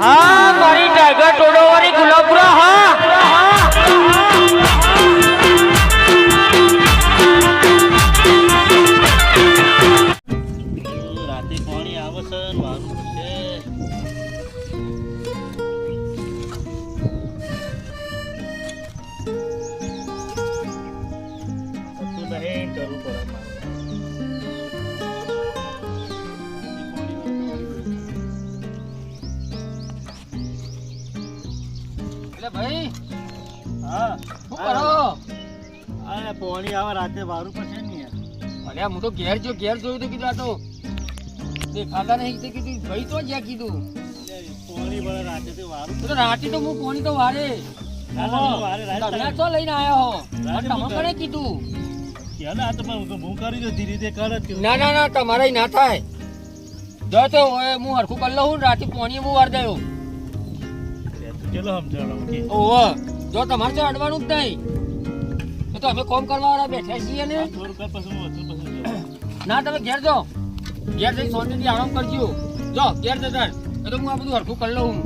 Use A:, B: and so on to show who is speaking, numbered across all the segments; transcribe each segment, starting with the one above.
A: હા એટલે ભાઈ
B: હા.
A: શું કરો?
B: અરે પોણી આવે રાતે વારું પડશે ને યાર.
A: હું તો ઘેર જો ઘેર જોયું તો કીધું આ તો. દેખાતા નહીં તે કીધું ભાઈ તો જ્યાં કીધું.
B: વળે રાતે તો વારું
A: તો રાતે તો હું પોણી તો વારે. તમે તો લઈને આવ્યા હો. તમે કોને કીધું?
B: ના, પણ.
A: ના ના તમારે ના થાય. જો તો હું હરખું કરી લઉં રાતે પોણી હું વાર દયો
B: ચલો સમજાવો કે
A: ઓહો જો તમારે તો અડવાનું જ નહીં. તો અમે કોમ કરવા વાળા બેઠા છીએ ને. ના તમે ઘેર જાઓ. ઘેર જઈ શાંતિથી આરામ કરજો. જો ઘેર જતા તો હું આ બધું હરખું કરી લઉં.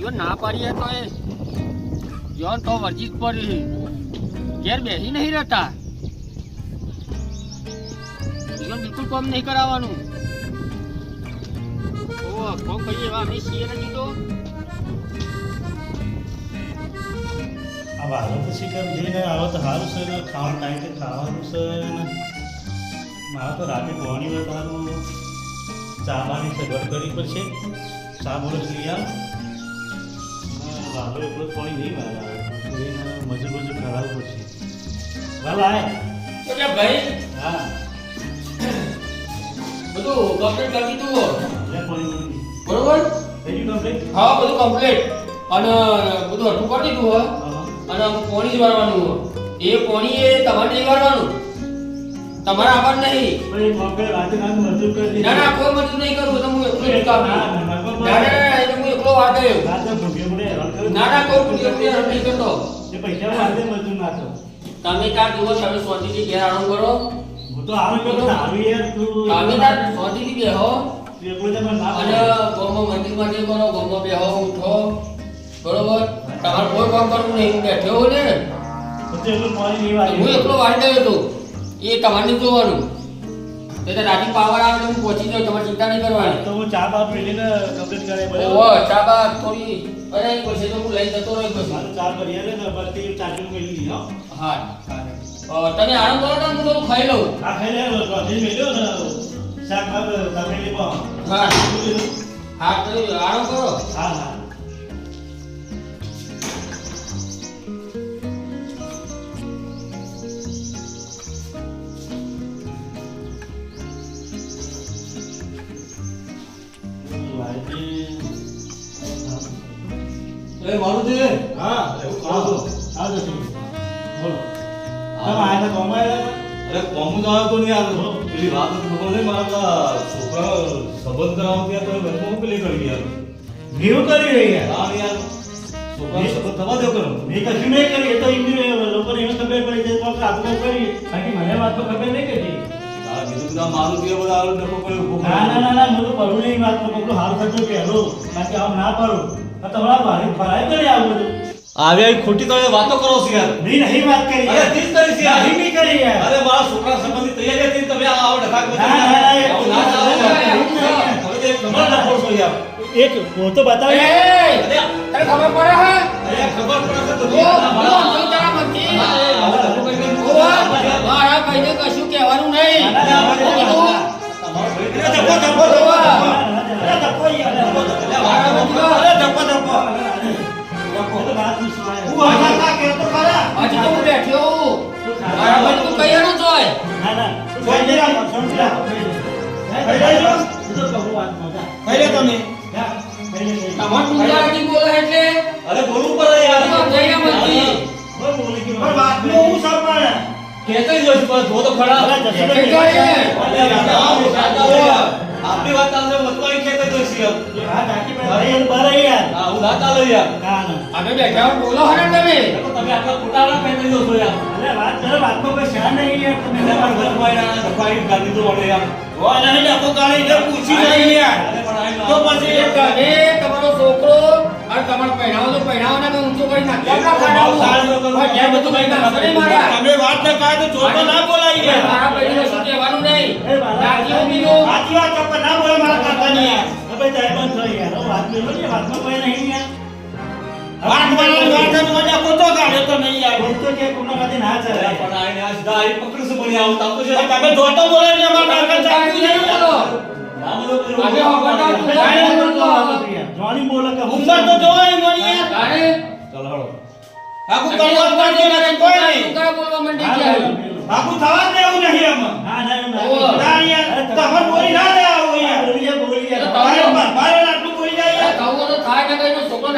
A: જો ના પાડીએ તો એ જો તો વર્જિત પડી. ઘેર બેસી નહીં રહેતા. બિલકુલ કોમ નહીં કરાવવાનું. ઓ કોમ કહીએ એવા અમે છીએ જીતો
B: આ તો શીખર જઈને આવો તો સારું છે ને ખાવાનું ટાઈમ ખાવાનું છે ને મારે તો રાતે પાણી તો સારું ચા પાણી સગવડ કરવી પડશે. ચા બોરસ લઈ આવ વાલો એટલો પાણી નહીં એને મજૂર મજૂર કરાવવું પડશે વાલા આય
A: તો કે ભાઈ
B: હા.
A: બધું કમ્પ્લીટ કરી દીધું
B: લે પાણી
A: બરોબર?
B: થઈ ગયું કમ્પ્લીટ
A: હા બધું કમ્પ્લીટ અને બધું હટું કરી દીધું હોય અને પોણી વાળવાનું હોય એ પોણી એ તમારે નહીં વાળવાનું. તમારા આભાર નહીં.
B: પણ એ મોકે રાતે રાત મજૂર કરી
A: ના ના કોઈ મજૂર નહીં કરું તો હું એકલો જ કામ
B: ના, ના, ના,
A: ના ના ના, એ તો હું એકલો
B: કરે.
A: ના ના કોઈ પુલિયો હરણ નહીં કરતો.
B: એ પૈસા રાતે મજૂર નાખો
A: તમે તાર જુઓ તમે સ્વાતિથી ઘેર આરામ કરો.
B: હું તો આવે કે આવી યાર તું
A: તમે ત્યાં સ્વાતિથી બેહો?
B: તું ના
A: અને ગામમાં મંદિરમાં જે કરો ગામમાં બેહો ઉઠો. બરોબર? તમારે કોઈ કામ કરવું નહીં હું બેઠો ને.
B: તો તું.
A: હું એકલો વાળી ગયો હતો એ તમારે જોવાનું. તે તો રાતી પાવર આવે હું પહોંચી જાઉં તમારે ચિંતા નહીં કરવાની.
B: તો હું ચા બા પીને કમ્પ્લીટ કરે
A: ઓહો ચા બા થોડી. બનાવી પછી તો હું લઈ જતો રહ્યો પછી.
B: મારું ચા ભરી ને બધી ચાર્જિંગ મેલી દીધી હા.
A: તમે આરામ કરો ને હું ખાઈ લઉં.
B: આ ખાઈ લે મેલ્યો ને. શાક ભાગ તમે પર
A: હા હા તો આરામ કરો.
B: હા હા. તો
C: નહીં મારા છોકરા સંબંધ કરાવો ત્યાં તો હું પેલી કરી યાર
B: મેં કરી રહી યાર
C: હા યાર. છોકરા સંબંધ થવા દો કરો
B: મેં કશું નહીં કરી એ તો એમની લોકોને એવી ખબર પડી જાય તો આપણે કરી. બાકી મને વાત તો ખબર નહીં કરી
C: હા કીધું બધા મારુતિ એ બધા આલો ડખો પડ્યો
B: ના ના ના ના તો પડું નહીં વાત કરું પેલું હારું થતું પહેલું. બાકી આમ ના પડું તમારા ભારે ભરાય કરી આવું બધું.
C: આવી આવી ખોટી તમે વાતો કરો છો યાર
B: નહીં નહીં વાત કરી
C: અરે તીજ કરી છે યાર.
B: નહીં કરી યાર.
C: અરે મારા છોકરા સંબંધી તૈયારી હતી તમે આ આવો ડખા કરો.
B: ના, ના, ના,
C: ના. હવે તો એક નંબર ડખો છો યાર
B: એક હું તો બતાવ.
A: એ તને ખબર પડે હે?
C: અરે ખબર પડે તો
A: ઓ,
C: મારા-
A: જો તારા. ઓ, મારા ભાઈને કશું કહેવાનું નહીં.
B: ના, ના, ના, ના, ના,
A: બધું
C: તમારો ભાઈ- અરે ધક્કો, ધક્કો.
B: અરે ધક્કો યાર, ધક્કો, ધક્કો.
A: મારા બધું
C: અરે ધક્કો, ધક્કો.
B: તો
C: હું આ વાત
B: આ કહેતો ખરા.
A: હજી તો હું બેઠ્યો હું. મારા ભાઈને તું કહીએ ન જોય
B: ના, ના. ખાઈ લેજો, ખાઈ લેજો. ખાઈ લેજો. હું તો કહું વાત મજા.
C: ખાઈ લે તમે
B: જા,
C: જ તો ખરા
B: અરે
C: અરે યાર. આપણી વાત ચાલશે વચમાં કહેતો તો હોય હા યાર.
B: વાત આખી બરાબર યાર, બરાબર યાર.
C: હા, હું ના ચાલે યાર
B: ના, ના.
A: અમે બેઠા બોલો હરે તમે
C: તો તમે આટલા ખોટા પહેરી દો છો યાર
B: અરે વાત કરો, વાતમાં કોઈ શાન નહીં યાર. તમે
C: તમાર મારા ઘરમાં આવીને આ ગાડી તો વળે યાર
B: ઓય, નહીં, ડખો કાઢી દે, પૂછી નહીં તો પછી
A: એક તને તમારો છોકરો અને તમારો પહેરાવો તો પહેરાવાના કઈ ઊંચો કરી નાખ્યો. કેમ ના ખાડાવું? પણ ઘેર બધું કરી નાખશો નહીં મારા.
B: તમે વાત ન કાઢો તો જોતો ના બોલાય યાર.
A: મારા બહેનને શું કહેવાનું નહીં.
B: એ બાલા,
A: રાજીવ બીજું.
B: સાચી વાત તો પણ ના બોલે મારા કાકાની યાર. હવે જાય બંધ થઈ યાર. હવે વાત મેલો ને, વાતમાં કોઈ નહીં યાર. વાત વાળાની વાત જ મજા ખોટો કાઢ્યો તો નહીં યાર. ખોટો કે કોના કાંઈ ના ચાલે.
C: પણ આઈને આ સીધા આઈ પકડું છું પણ એ આવતા આવતો છે.
B: તમે જોતો બોલે ને અમારા કાકા ચાલતું નહીં યાર.
C: ના બોલો તો
A: આજે હોગળતા તું
B: જાણે
A: જાણે
B: બોલતો
A: બોલતો.
B: જોની બોલે કે ઉંમર તો જોવાય મોની યાર.
A: તારે?
C: ચાલો હળો.
B: આખું કરવા માંડી ને કોઈ
A: તું
B: નહીં.
A: કા બોલવા માંડી ગયા?
B: આખું થવા દેવું નહીં આમાં.
A: ના
B: ના યાર, તમાર બોલી ના દે આવું યાર. મારે મારે આટલું બોલી જાય યાર.
A: કહું તો થાય કે કઈનો છોકરો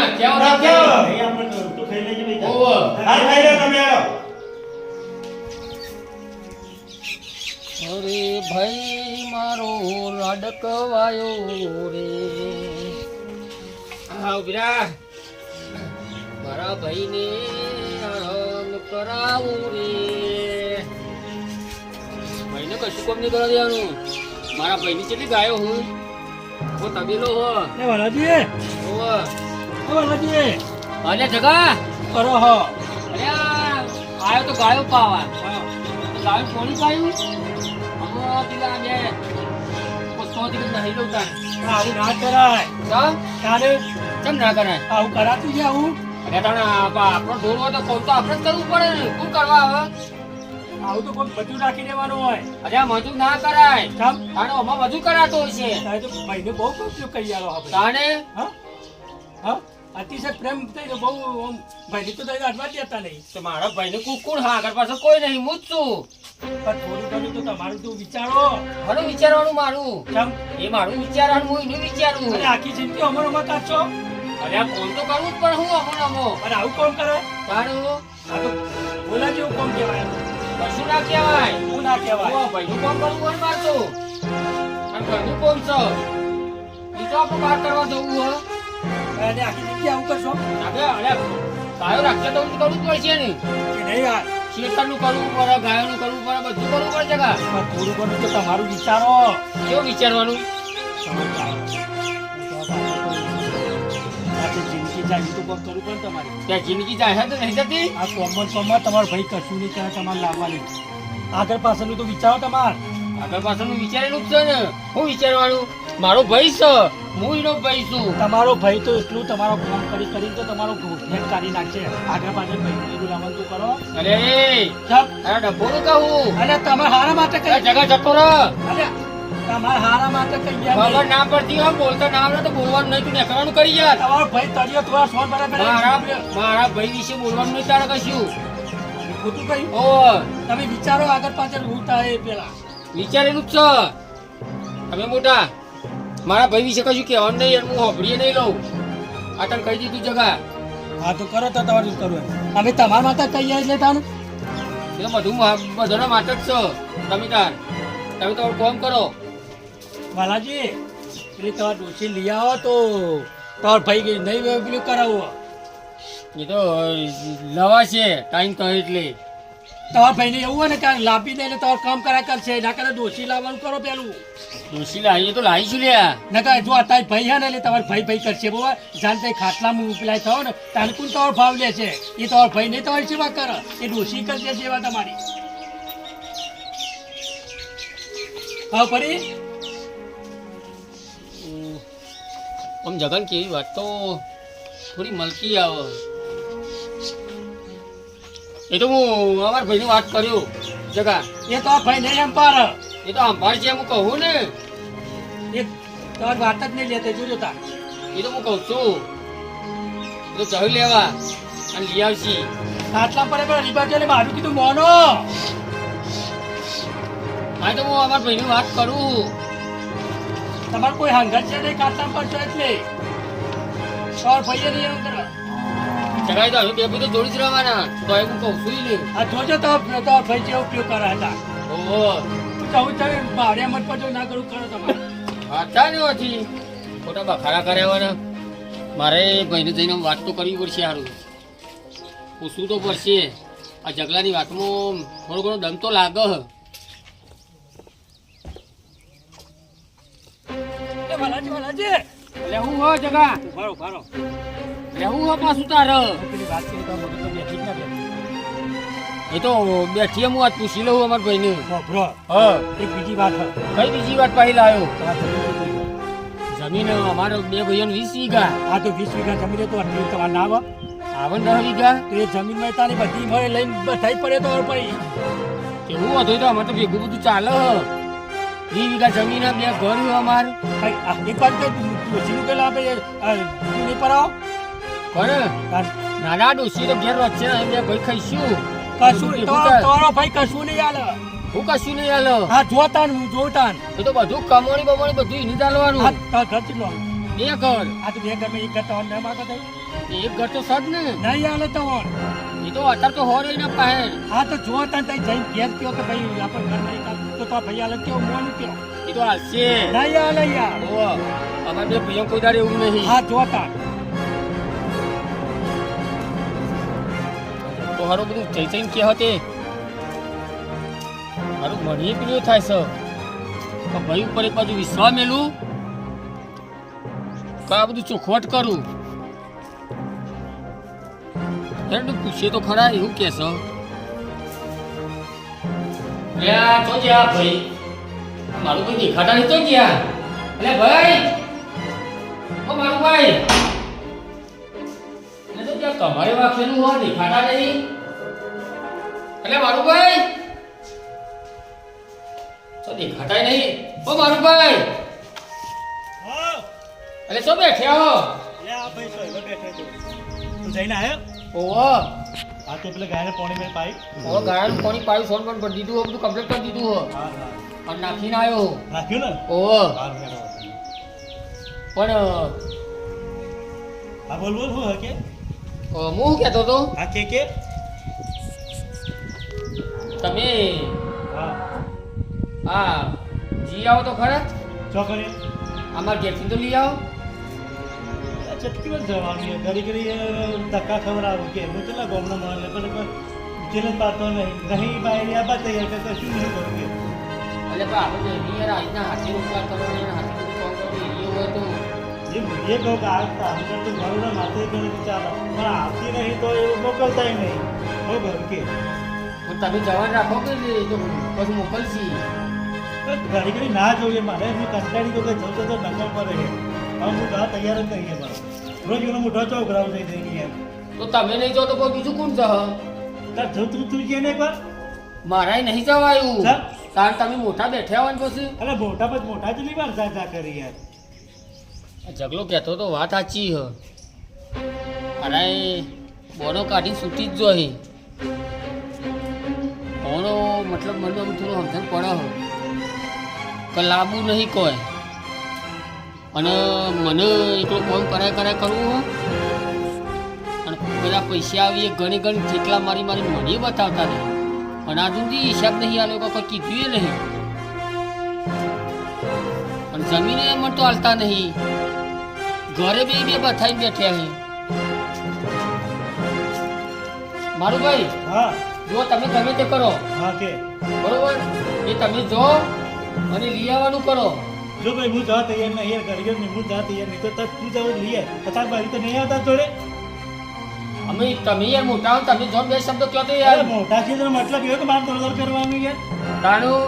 A: ખાઈ લેજે
B: ભાઈ
A: ઓવો.
B: હાલ ખાઈ લે તમે આવો.
A: અરે ભાઈ મારો લાડકવાયો રે આવ ઉભરા મારા ભાઈને આરામ કરાવું રે ભાઈને કશું કોમ નહીં કરવા દેવાનું મારા ભાઈની કેટલી ગાયો હું? ઓ તબેલો હો. ઓવો. અરે જગા અરે આ આયો તો ગાયો પાવા. ગાયો કોની પાયું આમાં પેલા બે પુષ્પોથી કે નહીં લઉં તાન ચાલ કેમ ના કરાય? આવું કરાતું છે આપ- આપણો ઢોર હોય તો કોમ તો આપણે જ કરવું પડે ને. શું કરવા કોઈ
D: બધું રાખી દેવાનું હોય.
A: અરે મજૂર ના કરાય.
D: કામ
A: તાણે આમાં મજૂર કરાતો હોય છે
D: તારે તો ભાઈને બહુ ઉપયોગ કરી આલો આપણે
A: તાણે?
D: હા? હા? અતિશય પ્રેમ થઈને બહુ ભાઈને તો અડવા જ દેતા નહીં.
A: તો મારા ભાઈને કુક કોણ હા આગળ પાછળ કોઈ નહીં હું જ છું.
D: પણ થોડું ઘણું તો તમારું તું વિચારો.
A: મારું વિચારવાનું મારું.
D: કેમ
A: એ મારું વિચારવાનું હું એનું વિચારું.
D: આખી જિંદગી અમારો અમર કાઢશો
A: અરે કોમ તો કરવું જ પણ હું અમો અમો?
D: અને આવું કોણ કરે?
A: તારું?
D: આ તો બોલા જેવું કોમ કહેવાય?
A: કશું ના કહેવાય.
D: હું ના કહેવાય?
A: ઓ ભાઈ કોણ કરવું હોય ને તો. અને ઘરનું કોણ છે. ઈ તો આપણે બહાર કરવા જવું હો
D: અરે આખી જિંદગી આવું કરશો?
A: અરે અરે ગાયો રાખશે તો હું કરવું જ પડશે ને.
D: નહીં યાર.
A: શેતરનું કરવું પડે ગાયોનું કરવું પડે બધું કરવું પડે કા
D: થોડું ઘણું તો તમારું વિચારો.
A: કેવું વિચારવાનું?
D: તો કરવું તમારે.
A: ત્યાં જિંદગી જાય તો નહીં જતી?
D: આ કોમન કોમમાં તમારો ભાઈ કશું નહીં કરે તમારે લાવવાની. આગળ પાછળનું તો વિચારો તમારે.
A: આગળ પાછળનું વિચારેલું છે ને. હું વિચારવાનું? મારો ભાઈ છે. હું એનો ભાઈ છું.
D: તમારો ભાઈ તો એટલું તમારો કામ કરી કરીને તો તમારો ભેટ કાઢી નાખશે. આગળ પાછળ ભાઈ લાવવાનું તો કરો.
A: અરે ડબ્બોનું કહું.
D: અને તમે હારા માટે કઈ
A: જગા જતો રહ.
D: અરે તમારે હારા માટે ગયા
A: ખબર ના પડતી હોય બોલતા ના આવડે તો બોલવાનું નહીં તું નીકળવાનું કરી યાર.
D: તમારો ભાઈ તળિયો થોડા સોન બરાબર
A: મારા મારા ભાઈ વિશે બોલવાનું નહીં તારે કશું.
D: ખોટું કહ્યું
A: ઓ
D: તમે વિચારો આગળ પાછળ હું થાય એ પેલા.
A: વિચારેલું જ છે. તમે મોટા મારા ભાઈ વિશે કશું કહેવાનું નહીં યાર હું હોભળીએ નહીં લઉં. આ તને કહી દીધું જગા.
D: હા તો કરો તો તમારે કરો કરવું. અમે તમારા માટે કહીએ એટલે તાને
A: એ બધું બધાના માટે જ છો. તમે તાર તમે તો કોમ કરો.
D: વાલાજી એટલે તમારે ડોસી લઈ આવો તો. તમારો ભાઈ નહીં પેલું કરાવો.
A: એ તો લવા છે ટાઈમ તો એટલે.
D: તમારા ભાઈને એવું હોય ને કે લાભી દઈને તમારે કામ કર્યા કરશે ના કરે ડોસી લાવવાનું કરો પેલું.
A: ડોસી લાવીએ તો લાવીશું લ્યા.
D: નકર જો અત્યારે ભાઈ હે ને એટલે તમારે ભાઈ ભાઈ કરશે બહુ જાણ તે ખાટલામાં ઉપલાય થયો ને તારે કોણ તમારો ભાવ લે છે? એ તમારો ભાઈ નહીં તમારી સેવા કરે. એ ડોસી કરશે સેવા તમારી. હા પડી?
A: આમ જગન કેવી વાત તો થોડી મલકી આવે. એ તો હું અમારા ભાઈની વાત કર્યું. જગા
D: એ તો ભાઈ નહીં એમ પાર
A: એ તો આંભાળ છે હું કહું ને.
D: એ તમારી વાત જ નહીં લેતા જોજો તા
A: એ તો હું કહું છું. એ તો જઈ લેવા અને લઈ આવશી
D: આટલા પડે પણ રીબા જોડે મારું કીધું મોનો.
A: હા તો હું અમારા ભાઈની વાત કરું.
D: તમારે કોઈ હંગત છે નહીં પર છે એટલે. તમારો ભાઈએ નહીં એમ કરે
A: જગાઈ તો હવે બે બધું જોડી જ રહેવાના. તો એ હું કહું છું ઈ ને
D: આ જોજો તો તમારો ભાઈ જેવો ઉપયોગ કરે હતા.
A: ઓહો.
D: કહું તમે મારે મત પર જો ના કરું કરો તમારે.
A: વાંચા ને હતી ખોટા બખારા કર્યા મારે ભાઈને જઈને વાત તો કરવી પડશે સારું પૂછવું તો પડશે. આ જગલાની વાતમાં થોડો ઘણો દમ તો લાગે.
D: એ એ વાલાજી વાલાજી.
A: એટલે હું હો જગા?
D: ઉભારો ઉભારો
A: એટલે હું હો પાછું તાર?
D: વાત કરી તો મગજ તો બેઠી જ ના બેઠી
A: એ તો બેઠી હું આજ પૂછી લઉં અમારા ભાઈને.
D: વાપરો
A: હા.
D: એક બીજી વાત.
A: કઈ બીજી વાત પાછી લાવ્યો
D: જમીન છે?
A: અમારો બે ભાઈઓ વીસ વીઘા.
D: આ તો વીસ વીઘા જમીન તો આટલી તમારે ના આવે
A: આવે દસ વીઘા.
D: તો એ જમીનમાં તારી બધી મળે લઈને બધાય પડે તો પડી.
A: કેવું હતું તો અમારે તો ભેગું બધું ચાલે વીઘા જમીન બે ઘર છે અમાર.
D: એક વાત તો ડોશીનું પેલા આપણે નહીં પરાવો?
A: નાના ડોસી તો ઘેર વચ્ચે અમે બે ભાઈ ખાઈશું.
D: કશું
A: ભેગું
D: તો તારો ભાઈ કશું નહીં આલે
A: હું કશું નહીં આલે
D: હા જોતાન હું જોતાન.
A: એ તો બધું કમોણી બમોણી બધું એની ચાલવાનું.
D: તાર ઘર કેટલો?
A: બે ઘર.
D: આ તો બે ઘરમાં એક ઘર તમારે ના માગો
A: એક ઘર તો સદ ને.
D: નહીં આલે તો ઓણ.
A: એ તો અત્યારે તો હો રહી ને પાસે
D: હા તો જોતાન તઈ જઈને ઘેર કયો કે ભાઈ આપણે ઘર નહીં તો તો આલે કેવો મોન
A: એ તો હાલશે
D: નહીં આલે યાર
A: ઓહો, અમારે બે કોઈ દાડે એવું નહીં.
D: હા જોતા.
A: તો હારું બધું જઈ જઈને કે હતે. હારું મને પેલું થાય છે તો ભાઈ ઉપર એક બાજુ વિશ્વાસ મેલું. કા બધું ચોખવટ કરું. પૂછીએ તો ખરા એવું કે તો ગયા ભાઈ. મારું કોઈ દેખાતા નહીં તો ગયા. એટલે ભાઈ. ઓ મારું ભાઈ. એટલે તો ત્યાં તમારે વાક્યનું હોય દેખાતા નહીં. એટલે મારું ભાઈ. તો દેખાતા નહીં. ઓ મારું ભાઈ.
B: હા
A: એટલે શું બેઠ્યા હો?
B: લે આ ભાઈ બેઠો તો તું જઈને આવ્યો
A: ઓહો.
B: આ તો પેલા ગાયને પાણી મેં પાઈ.
A: ઓ ગાયનું પાણી પાયું સોન પણ ભરી દીધું બધું કમ્પ્લીટ કરી દીધું હો
B: હા હા.
A: અને નાખીને આવ્યો.
B: નાખ્યું ને?
A: ઓ
B: હા
A: પણ
B: હા બોલ બોલ હું
A: કે હું કહેતો હતો?
B: હા કે કે?
A: તમે
B: હા.
A: હા જી આવો તો ખરા?
B: ચોકડી
A: અમાર ઘેરથી તો લઈ આવો.
B: ચટકી જ જવાની ઘડી ઘડી ધક્કા ખવડાવું કે હું ચલા ગોમનો મળે પણ જેલ પાતો નહીં. નહીં બહાર આ બા તૈયાર કરતા શું નહીં કરું કે
A: એટલે પણ આપણે એની યાર આજના હાથે ઉપકાર કરવાનો અને હાથે બધું એ હોય તો.
B: જે એ કહું કે આ તારું તો મારું માથે ગણે તો ચાલો. પણ આવતી નહીં તો એવું મોકલતાય નહીં. હો ઘર કે.
A: પણ તમે જવાન રાખો કે તો પછી મોકલશી?
B: ઘડી ઘડી ના જોઈએ. મારે હું કંટાળી તો કે જતો તો નકલ પર રહે હવે હું તૈયાર જ કરીએ મારો રોજ એનો મોટો ચોકરાવ થઈ જઈને યાર
A: તો તમે નહીં જાઓ તો કોઈ બીજું કોણ જહ?
B: તાર જો તું તું જે ને પર
A: મારાય નહીં જવાયું? કારણ તમે મોટા બેઠા હોય પછી?
B: અરે મોટા પછી મોટા જ નહીં વાર જા જા કરી યાર.
A: જગલો કહેતો તો વાત સાચી હ. અરે બોનો કાઢી છૂટી જ જોઈ કોનો મતલબ મને આમ થોડું સમજણ પડે હ. કે લાંબુ નહીં કોઈ. અને મને એટલો ફોન કરાય કરાય કરવું હો. અને પેલા પૈસા આવીએ ઘણી ઘણી જેટલા મારી મારી મને બતાવતા નહીં અને આ સુધી હિસાબ નહીં આ લોકો કોઈ કીધું એ નહીં. અને જમીને મને તો હાલતા નહીં. ઘરે બે બે બથાઈ બેઠ્યા છે. મારું ભાઈ
B: હા.
A: જો તમે ગમે તે કરો.
B: હા કે.
A: બરોબર? એ તમે જો અને લઈ આવવાનું કરો.
B: જો કોઈ હું જવા તૈયાર નહીં યાર ગયો ને હું જવા તૈયાર નહીં તો તાર તું જાવ લઈએ પચાસ બારી તો નહીં આવતા જોડે?
A: અમે તમે યાર મોટા હો તમે જો બે શબ્દ કહો તો યાર?
B: મોટા છે તો મતલબ એવો કે મારે દોડ દોડ કરવાનું યાર.
A: તાણું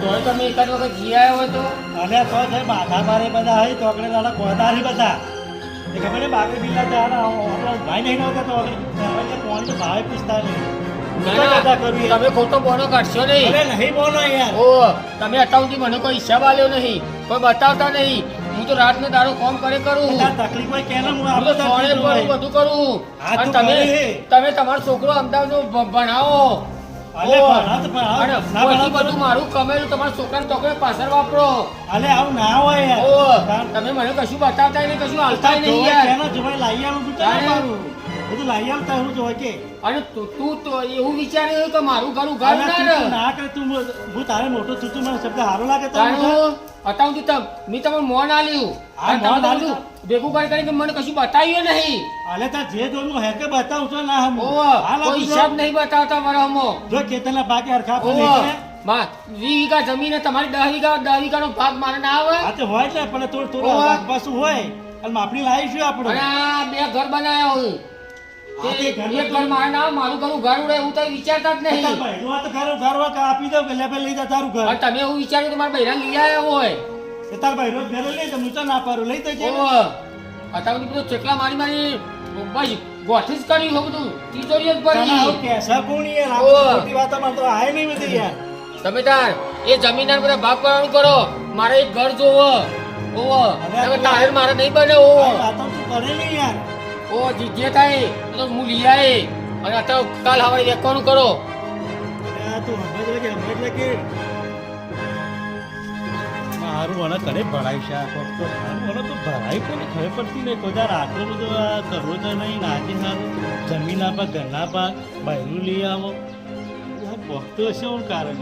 A: તો તમે એકાદ વખત જી આવ્યા હોય તો?
B: અને તો છે માથા મારે બધા હોય તોકડે દાડા કોદારી બધા. એ ખબર ને બાકી બિલ્લા જાના આપણો ભાઈ નહીં નહોતા તો હવે કોણ તો ભાવે પૂછતા નહીં.
A: તમે ખોટો બોનો કાઢશો નહીં.
B: નહીં બોલો યાર.
A: ઓ તમે અત્યાર મને કોઈ હિસાબ આલ્યો નહીં કોઈ બતાવતા નહીં. હું તો રાત ને દાડો કોમ કરે કરું.
B: તકલીફ હોય કેને હું આપણે
A: સોળે
B: તકલીફ
A: બધું કરું. અને તમે તમે તમારો છોકરો અમદાવાદ ભણાવો. તમે મને કશું બતાવતા કશું હાલતા નહીં
B: તું બધું આવતા હું કે.
A: અને તું એવું વિચાર્યું કે મારું ઘર ના
B: તું ના કરે હું તારે મોટો છું તું મને શબ્દ સારો લાગે
A: તારું અત્યાર સુધી તમ મેં મોન આલ્યું. અને તમે
B: મોન
A: તો
B: આલ્યું.
A: બધું ભેગું કરી કરીને મને કશું બતાવ્યું નહીં.
B: અલે તાર જે જોનું હે કે બતાવું છો ના હમ.
A: કોઈ હિસાબ નહીં બતાવતા મારા હમો.
B: જો હરખા
A: ઓ
B: નીકળે
A: વીઘા જમીન તમારી દસ વીઘા નો વીઘાનો ભાગ મારે ના આવે?
B: આ તો હોય છે પણ થોડું થોડું પાછું હોય. અને માપણી લાવીશું આપણે?
A: બે ઘર બનાવ્યા હું
B: આ તે
A: તે ઘર મારે ઘર ઉડે તો વિચારતા જ નહીં.
B: ભાઈનું તો ઘર આપી દઉં કે લે લઈ જા તારું ઘર?
A: તમે એવું વિચાર્યું કે મારા બૈરા લઈ આવ્યા હોય.
B: એ તાર ભાઈનો ઘર લઈ જા હું ના પાડું લઈ ને.
A: ઓહ, અત્યારે બધું ચેકલા મારી મારી બસ ગોઠી જ કર્યું છે બધું તિજોરી જ ભરી.
B: કહેશા કોણ આ
A: ઓવા.
B: બધી તો આય નહીં બધી યાર.
A: તમે તાર એ જમીનદાર બધા ભાગ કરવાનું કરો મારે એક ઘર જોવો. ઓવો તમે તાહેર મારે નહીં બને
B: આ
A: ઓવો
B: વાતો તું કરે નહીં યાર.
A: ઓ જીજે થાય તો હું લઈ આવે અને અત્યારે કાલ હવે વેકવાનું કરો.
B: તું સમજ લે કે સમજ મારું મને તને ભરાય છે આ કોક મને ભરાય કોને ખબર પડતી નહીં. કોઈ તાર આટલો આ કરવો તો નહીં, નાખી સારું. જમીન આપા ઘરના પા બહેરું લઈ આવો. આ હશે એવું કારણ.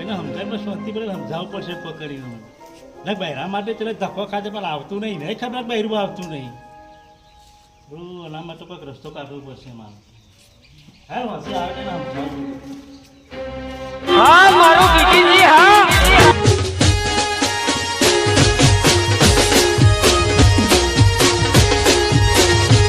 B: એને પણ શાંતિ પડે, સમજાવવું પડશે પકડીને. ને બહેરા માટે તને ધક્કો ખાતે પણ આવતું નહીં નહીં ખબર બહેરું આવતું નહીં. થોડું એનામાં તો કોઈક રસ્તો કાઢવો પડશે મારો. હા મારું